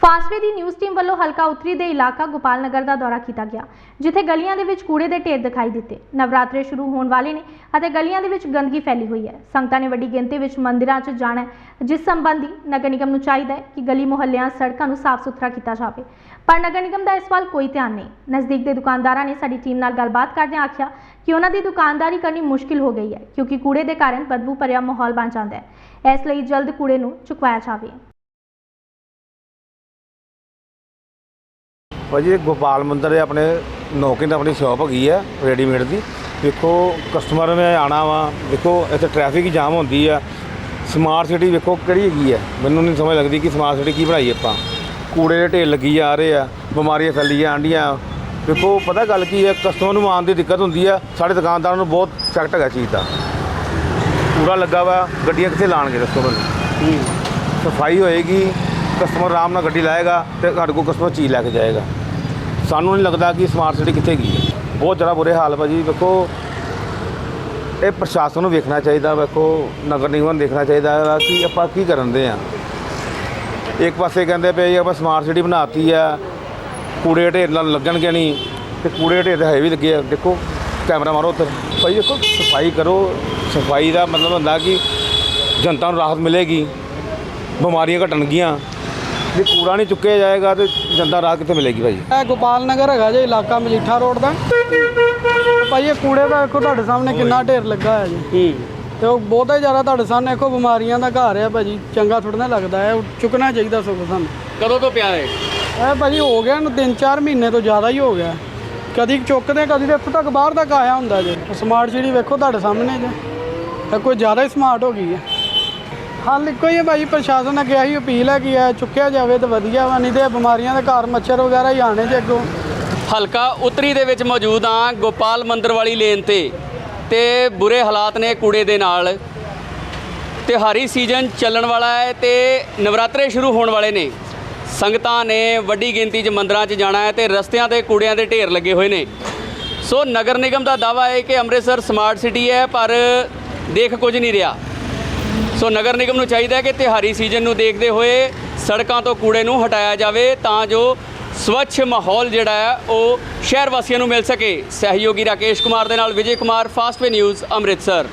ਫਾਸਵੇ ਦੀ news team ਵੱਲੋਂ ਹਲਕਾ ਉੱਤਰੀ ਦੇ ਇਲਾਕਾ ਗੋਪਾਲ ਨਗਰ ਦਾ ਦੌਰਾ ਕੀਤਾ ਗਿਆ, ਜਿੱਥੇ ਗਲੀਆਂ ਦੇ ਵਿੱਚ ਕੂੜੇ ਦੇ ਢੇਰ ਦਿਖਾਈ ਦਿੱਤੇ। ਨਵਰਾਤਰੇ ਸ਼ੁਰੂ ਹੋਣ ਵਾਲੇ ਨੇ ਅਤੇ ਗਲੀਆਂ ਦੇ ਵਿੱਚ ਗੰਦਗੀ ਫੈਲੀ ਹੋਈ ਹੈ। ਸੰਗਤਾਂ ਨੇ ਵੱਡੀ ਗਿਣਤੀ ਵਿੱਚ ਮੰਦਿਰਾਂ 'ਚ ਜਾਣਾ ਹੈ, ਜਿਸ ਸੰਬੰਧੀ ਨਗਰ ਨਿਗਮ ਨੂੰ ਚਾਹੀਦਾ ਹੈ ਕਿ ਗਲੀ ਮੁਹੱਲਿਆਂ, ਸੜਕਾਂ ਨੂੰ ਸਾਫ਼ ਸੁਥਰਾ ਕੀਤਾ ਜਾਵੇ। ਪਰ ਨਗਰ ਨਿਗਮ ਦਾ ਇਸ ਵੱਲ ਕੋਈ ਧਿਆਨ ਨਹੀਂ। ਨਜ਼ਦੀਕ ਦੇ ਦੁਕਾਨਦਾਰਾਂ ਨੇ ਸਾਡੀ ਟੀਮ ਨਾਲ ਗੱਲਬਾਤ ਕਰਦਿਆਂ ਆਖਿਆ ਕਿ ਉਹਨਾਂ ਦੀ ਦੁਕਾਨਦਾਰੀ ਕਰਨੀ ਮੁਸ਼ਕਿਲ ਹੋ ਗਈ ਹੈ, ਕਿਉਂਕਿ ਕੂੜੇ ਦੇ ਕਾਰਨ ਬਦਬੂ ਭਰਿਆ ਮਾਹੌਲ ਬਣ ਜਾਂਦਾ ਹੈ। ਇਸ ਲਈ ਜਲਦ ਕੂੜੇ ਨੂੰ ਚੁਕਵਾਇਆ ਜਾਵੇ। ਭਾਜੀ ਇਹ ਗੋਪਾਲ ਮੰਦਰ ਦੇ ਆਪਣੇ ਨੌਕੇ ਦੀ ਆਪਣੀ ਸ਼ਾਪ ਹੈਗੀ ਆ ਰੈਡੀਮੇਡ ਦੀ। ਵੇਖੋ ਕਸਟਮਰ ਨੇ ਆਣਾ ਵਾ। ਵੇਖੋ ਇੱਥੇ ਟ੍ਰੈਫਿਕ ਜਾਮ ਹੁੰਦੀ ਆ। ਸਮਾਰਟ ਸਿਟੀ ਵੇਖੋ ਕਿਹੜੀ ਹੈਗੀ ਆ। ਮੈਨੂੰ ਨਹੀਂ ਸਮਝ ਲੱਗਦੀ ਕਿ ਸਮਾਰਟ ਸਿਟੀ ਕੀ ਬਣਾਈ ਆਪਾਂ। ਕੂੜੇ ਦੇ ਢੇਰ ਲੱਗੀ ਜਾ ਰਹੇ ਆ ਬਿਮਾਰੀਆਂ ਫੈਲੀ ਜਾਂਦੀਆਂ ਵੇਖੋ ਪਤਾ ਗੱਲ ਕੀ ਹੈ ਕਸਟਮਰ ਨੂੰ ਆਉਣ ਦੀ ਦਿੱਕਤ ਹੁੰਦੀ ਆ। ਸਾਡੇ ਦੁਕਾਨਦਾਰਾਂ ਨੂੰ ਬਹੁਤ ਇਫੈਕਟ ਹੈਗਾ ਚੀਜ਼ ਦਾ। ਕੂੜਾ ਲੱਗਾ ਵਾ ਗੱਡੀਆਂ ਕਿੱਥੇ ਲਾਣਗੇ ਦੱਸੋ ਮੈਨੂੰ ਸਫ਼ਾਈ ਹੋਏਗੀ ਕਸਟਮਰ ਆਰਾਮ ਨਾਲ ਗੱਡੀ ਲਾਏਗਾ ਤੇ ਸਾਡੇ ਕੋਲ ਕਸਟਮਰ ਚੀਜ਼ ਲੈ ਕੇ ਜਾਏਗਾ। ਸਾਨੂੰ ਨਹੀਂ ਲੱਗਦਾ ਕਿ ਸਮਾਰਟ ਸਿਟੀ ਕਿੱਥੇ ਗਈ ਹੈ। ਬਹੁਤ ਜ਼ਿਆਦਾ ਬੁਰੇ ਹਾਲ ਭਾਜੀ, ਵੇਖੋ। ਇਹ ਪ੍ਰਸ਼ਾਸਨ ਨੂੰ ਵੇਖਣਾ ਚਾਹੀਦਾ, ਵੇਖੋ। ਨਗਰ ਨਿਗਮ ਨੂੰ ਦੇਖਣਾ ਚਾਹੀਦਾ ਵਾ ਕਿ ਆਪਾਂ ਕੀ ਕਰਨ ਦੇ ਆ ਇੱਕ ਪਾਸੇ ਕਹਿੰਦੇ ਪਏ ਜੀ, ਆਪਾਂ ਸਮਾਰਟ ਸਿਟੀ ਬਣਾਤੀ ਆ ਕੂੜੇ ਢੇਰ ਨਾਲ ਲੱਗਣਗੇ ਨਹੀਂ। ਤੇ ਕੂੜੇ ਢੇਰ ਹੈ ਵੀ ਲੱਗੇ ਆ। ਦੇਖੋ, ਕੈਮਰਾ ਮਾਰੋ ਉੱਧਰ। ਭਾਈ ਦੇਖੋ, ਸਫ਼ਾਈ ਕਰੋ। ਸਫ਼ਾਈ ਦਾ ਮਤਲਬ ਹੁੰਦਾ ਕਿ ਜਨਤਾ ਨੂੰ ਰਾਹਤ ਮਿਲੇਗੀ। ਬਿਮਾਰੀਆਂ ਘਟਣਗੀਆਂ। ਜੇ ਕੂੜਾ ਨਹੀਂ ਚੁੱਕਿਆ ਜਾਏਗਾ ਤੇ ਜਨਤਾ ਰਾਹਤ ਕਿੱਥੇ ਮਿਲੇਗੀ ਭਾਈ? ਇਹ ਗੋਪਾਲ ਨਗਰ ਹੈਗਾ ਜੇ ਇਲਾਕਾ ਮਜੀਠਾ ਰੋਡ ਦਾ। ਭਾਈ ਇਹ ਕੂੜੇ ਦਾ ਦੇਖੋ ਤੁਹਾਡੇ ਸਾਹਮਣੇ ਕਿੰਨਾ ਢੇਰ ਲੱਗਾ ਹੋਇਆ ਜੀ। ਤੇ ਉਹ ਬਹੁਤਾ ਹੀ ਜ਼ਿਆਦਾ ਤੁਹਾਡੇ ਸਾਹਮਣੇ ਦੇਖੋ ਬਿਮਾਰੀਆਂ ਦਾ ਘਰ ਹੈ ਭਾਜੀ ਚੰਗਾ ਥੋੜਾ ਨਾ ਲੱਗਦਾ ਹੈ ਉਹ ਚੁੱਕਣਾ ਚਾਹੀਦਾ ਸਗੋਂ ਸਾਨੂੰ। ਕਦੋਂ ਤੋਂ ਪਿਆ ਹੈ ਇਹ ਭਾਜੀ ਹੋ ਗਿਆ ਨੂੰ 3-4 ਮਹੀਨੇ ਤੋਂ ਜ਼ਿਆਦਾ ਹੀ ਹੋ ਗਿਆ। ਕਦੀ ਚੁੱਕਦੇ ਕਦੀ ਤੇ ਇੱਥੋਂ ਤੱਕ ਬਾਹਰ ਤੱਕ ਆਇਆ ਹੁੰਦਾ ਜੇ। ਸਮਾਰਟ ਸਿਟੀ ਵੇਖੋ ਤੁਹਾਡੇ ਸਾਹਮਣੇ ਜੇ। ਇਹ ਕੋਈ ਜ਼ਿਆਦਾ ਹੀ ਸਮਾਰਟ ਹੋ ਗਈ ਹੈ। ਹੱਲ ਇੱਕੋ ਹੀ ਹੈ ਭਾਜੀ ਪ੍ਰਸ਼ਾਸਨ ਅੱਗੇ ਆਹੀ ਅਪੀਲ ਹੈ ਕਿ ਇਹ ਚੁੱਕਿਆ ਜਾਵੇ ਤਾਂ ਵਧੀਆ ਵਾ, ਨਹੀਂ ਤੇ ਇਹ ਬਿਮਾਰੀਆਂ ਦੇ ਘਰ ਮੱਛਰ ਵਗੈਰਾ ਹੀ ਆਣੇ ਜੇ ਅੱਗੋਂ। ਹਲਕਾ ਉੱਤਰੀ ਦੇ ਵਿੱਚ ਮੌਜੂਦ ਹਾਂ, ਗੋਪਾਲ ਮੰਦਰ ਵਾਲੀ ਲੇਨ ਤੇ। ਤੇ ਬੁਰੇ ਹਾਲਾਤ ਨੇ ਕੂੜੇ ਦੇ ਨਾਲ। ਤਿਉਹਾਰੀ ਸੀਜ਼ਨ ਚੱਲਣ ਵਾਲਾ ਹੈ ਤੇ ਨਵਰਾਤਰੇ ਸ਼ੁਰੂ ਹੋਣ ਵਾਲੇ ਨੇ। ਸੰਗਤਾਂ ਨੇ ਵੱਡੀ ਗਿਣਤੀ 'ਚ ਮੰਦਰਾਂ 'ਚ ਜਾਣਾ ਹੈ ਤੇ ਰਸਤਿਆਂ ਤੇ ਕੂੜਿਆਂ ਦੇ ਢੇਰ ਲੱਗੇ ਹੋਏ ਨੇ। ਸੋ ਨਗਰ ਨਿਗਮ ਦਾ ਦਾਵਾ ਹੈ ਕਿ ਅੰਮ੍ਰਿਤਸਰ ਸਮਾਰਟ ਸਿਟੀ ਹੈ, ਪਰ ਦੇਖ ਕੁਝ ਨਹੀਂ ਰਿਹਾ। ਸੋ ਨਗਰ ਨਿਗਮ ਨੂੰ ਚਾਹੀਦਾ ਹੈ ਕਿ ਤਿਹਾਰੀ ਸੀਜ਼ਨ ਨੂੰ ਦੇਖਦੇ ਹੋਏ ਸੜਕਾਂ ਤੋਂ ਕੂੜੇ ਨੂੰ ਹਟਾਇਆ ਜਾਵੇ ਤਾਂ ਜੋ ਸਵੱਛ ਮਾਹੌਲ ਜਿਹੜਾ ਹੈ ਉਹ ਸ਼ਹਿਰ ਵਾਸੀਆਂ ਨੂੰ ਮਿਲ ਸਕੇ। ਸਹਿਯੋਗੀ ਰਾਕੇਸ਼ ਕੁਮਾਰ ਦੇ ਨਾਲ ਵਿਜੇ ਕੁਮਾਰ ਫਾਸਟਵੇ ਨਿਊਜ਼ ਅੰਮ੍ਰਿਤਸਰ।